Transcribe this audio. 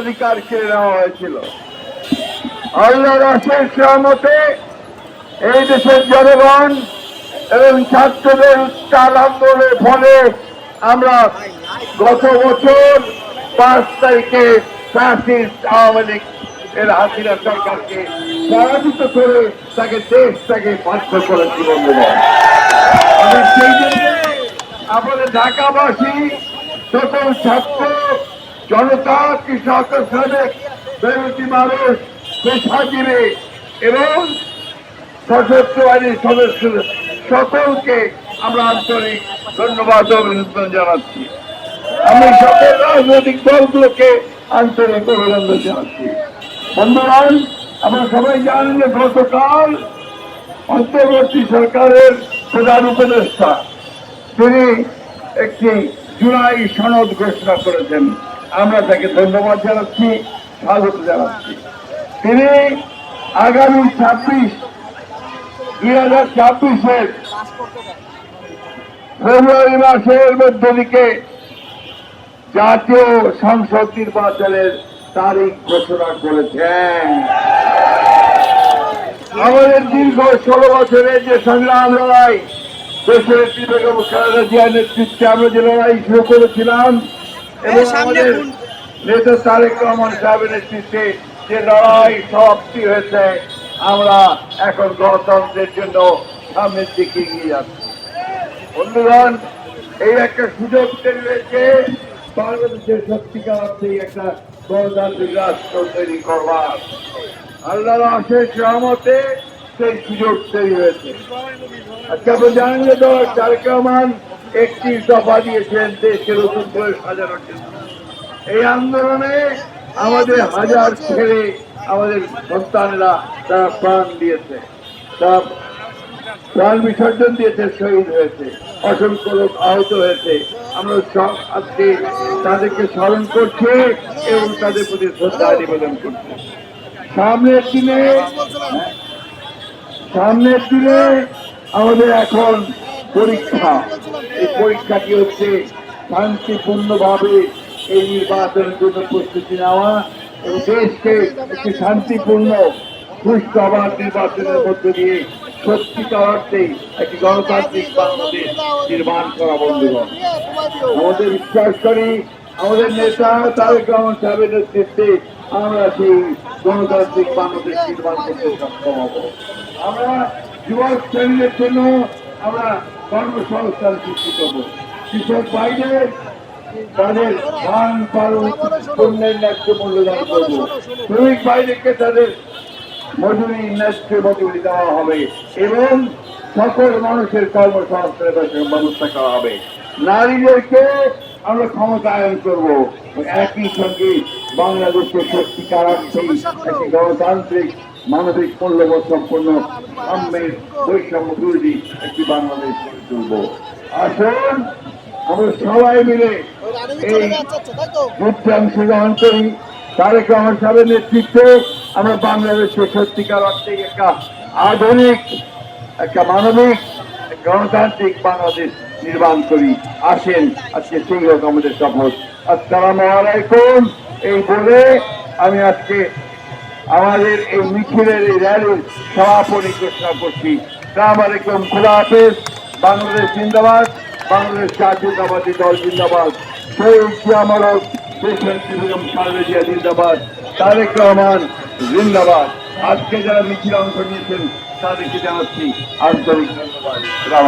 অধিকার কেড়ে নেওয়া হয়েছিল। আল্লাহর অশেষ সহমতে এই দেশের জনগণ এবং ছাত্রদের উত্তাল আন্দোলনের ফলে আমরা গত বছর পাঁচ তারিখে ফ্যাসিস্ট আওয়ামী লীগ এর হাসিনা সরকারকে পরাজিত করে তাকে দেশ তাকে বাধ্য করেছি বন্ধুগণ। আমাদের ঢাকাবাসী সকল ছাত্র জনতা, কৃষক, শ্রমিক, বেরোতি মানুষ, পেশাজীবী এবং সশস্ত্র বাহিনীর সদস্য সকলকে আমরা আন্তরিক ধন্যবাদ অভিনন্দন জানাচ্ছি। আমি সকল রাজনৈতিক দলগুলোকে আন্তরিক অভিনন্দন জানাচ্ছি। বন্ধুগণ আমরা সবাই জানেন যে গতকাল অন্তর্বর্তী সরকারের প্রধান উপদেষ্টা, তিনি একটি জুলাই সনদ ঘোষণা করেছেন। আমরা তাকে ধন্যবাদ জানাচ্ছি, স্বাগত জানাচ্ছি। তিনি আগামী ছাব্বিশ, দুই হাজার ছাব্বিশের ফেব্রুয়ারি মাসের মধ্য দিকে জাতীয় সংসদ নির্বাচনের তারিখ ঘোষণা করেছেন। আমাদের দীর্ঘ ষোলো বছরের যে সংগ্রাম লড়াই, দেশের বেগম খালেদা নেতৃত্বে আমরা যে লড়াই শুরু করেছিলাম এবং আমাদের নেতা তারেক রহমান সাহেবের নেতৃত্বে যে লড়াই সমাপ্তি হয়েছে আমরা এখন গণতন্ত্রের জন্য সামনের দিকে এগিয়ে যাচ্ছি। বন্ধুগণ এই একটা সুযোগ তৈরি হয়েছে বাংলাদেশের সত্যিকার অর্থে একটা গণতান্ত্রিক রাষ্ট্র তৈরি করবার। আল্লাহর অশেষ রহমতে সেই সুযোগ তৈরি হয়েছে। আজকে আপনি জানেন যে তো তারেক রহমান একটি দফা দিয়েছেন দেশকে নতুন করে সাজানোর জন্য। এই আন্দোলনে আমাদের হাজার ছেলে, আমাদের সন্তানেরা তারা প্রাণ দিয়েছে। তারা প্রাণ বিসর্জন দিয়েছে, শহীদ হয়েছে। অসংখ্য লোক আহত হয়েছে। আমরা সব আজকে তাদেরকে স্মরণ করছি এবং তাদের প্রতি শ্রদ্ধা নিবেদন করছি। সামনের দিনে সামনের দিনে আমাদের এখন পরীক্ষা। এই পরীক্ষাটি হচ্ছে শান্তিপূর্ণভাবে এই নির্বাচনের জন্য প্রস্তুতি নেওয়া এবং দেশকে একটি শান্তিপূর্ণ সুস্থ আবার নির্বাচনের মধ্য দিয়ে সত্যিকার অর্থে একটি গণতান্ত্রিক বাংলাদেশ নির্মাণ করা বন্ধুগণ। আমাদের বিশ্বাস করি আমাদের নেতা তারেক রহমান সাহেবের নেতৃত্বে আমরা সেই গণতান্ত্রিক বাংলাদেশ নির্মাণ করতে সক্ষম হব। আমরা যুবক শ্রেণীদের জন্য আমরা কর্মসংস্থান সৃষ্টি করব। কৃষক বাইরে তাদের ধান পালন পণ্যের ন্যায্য করব। শ্রমিক বাইরেকে তাদের মজুরি, ন্যায্য মজুরি দেওয়া হবে এবং সকল মানুষের কর্মসংস্থানের ব্যবস্থা করা হবে। নারীদেরকে আমরা ক্ষমতায়ন করব। একই সঙ্গে বাংলাদেশের সত্যিকার একটি গণতান্ত্রিক মানবিক মূল্যবোধ সম্পন্ন সাম্যের বৈষম্য বিরোধী একটি বাংলাদেশ গড়ে তুলব। আসুন, আমরা সবাই মিলে এই যুদ্ধে অংশগ্রহণ করি। তারেক রহমান সাহেবের নেতৃত্বে আমরা বাংলাদেশের সত্যিকার অর্থে একটা আধুনিক, একটা মানবিক, গণতান্ত্রিক বাংলাদেশ নির্মাণ করি। আসেন, আজকে সেই হোক আমাদের শপথ আসসালাম আলাইকুম। এই বলে আমি আজকে আমাদের এই মিছিলের এই র্যালির সভাপতি ঘোষণা করছি। সালাম আলাইকুম খোলা হাফেজ। বাংলাদেশ জিন্দাবাদ, বাংলাদেশ জাতীয়তাবাদী দল জিন্দাবাদ। শহীদ জিয়ামরক দেশনেত্রী বেগম খালেদা জিয়া জিন্দাবাদ। তারেক রহমান জিন্দাবাদ। আজকে যারা মিছিল অংশ নিয়েছেন, তাদেরকে জানাচ্ছি আন্তরিক ধন্যবাদ।